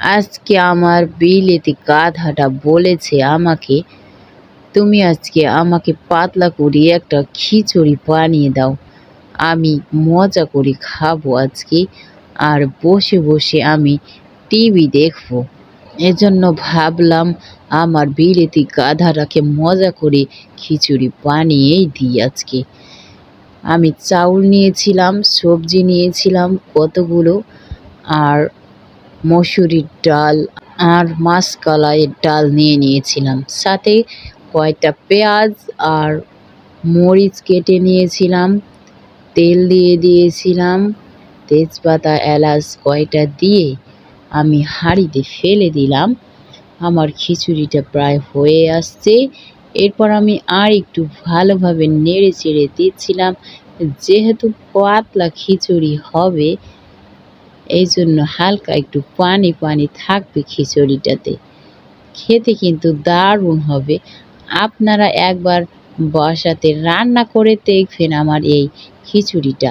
আজকে আমার বিলেতি গাধাটা বলেছে আমাকে, তুমি আজকে আমাকে পাতলা করে একটা খিচুড়ি বানিয়ে দাও। আমি মজা করে খাব আজকে আর বসে বসে আমি টিভি দেখব। এজন্য ভাবলাম আমার বিলেতি গাধাটাকে মজা করে খিচুড়ি বানিয়েই দিই আজকে। আমি চাউল নিয়েছিলাম, সবজি নিয়েছিলাম কতগুলো, আর মসুরির ডাল আর মাসকলাইয়ের ডাল নিয়ে নিয়েছিলাম। সাথে কয়টা পেঁয়াজ আর মরিচ কেটে নিয়েছিলাম, তেল দিয়ে দিয়েছিলাম, তেজপাতা, এলাচ কয়টা দিয়ে আমি হাঁড়িতে ফেলে দিলাম। আমার খিচুড়িটা প্রায় হয়ে আসছে। এরপর আমি আর একটু ভালোভাবে নেড়ে চেড়ে দিচ্ছিলাম। যেহেতু পাতলা খিচুড়ি হবে এই জন্য হালকা একটু পানি পানি থাকবে খিচুড়িটাতে। খেতে কিন্তু দারুণ হবে। আপনারা একবার বাসাতে রান্না করে দেখবেন আমার এই খিচুড়িটা।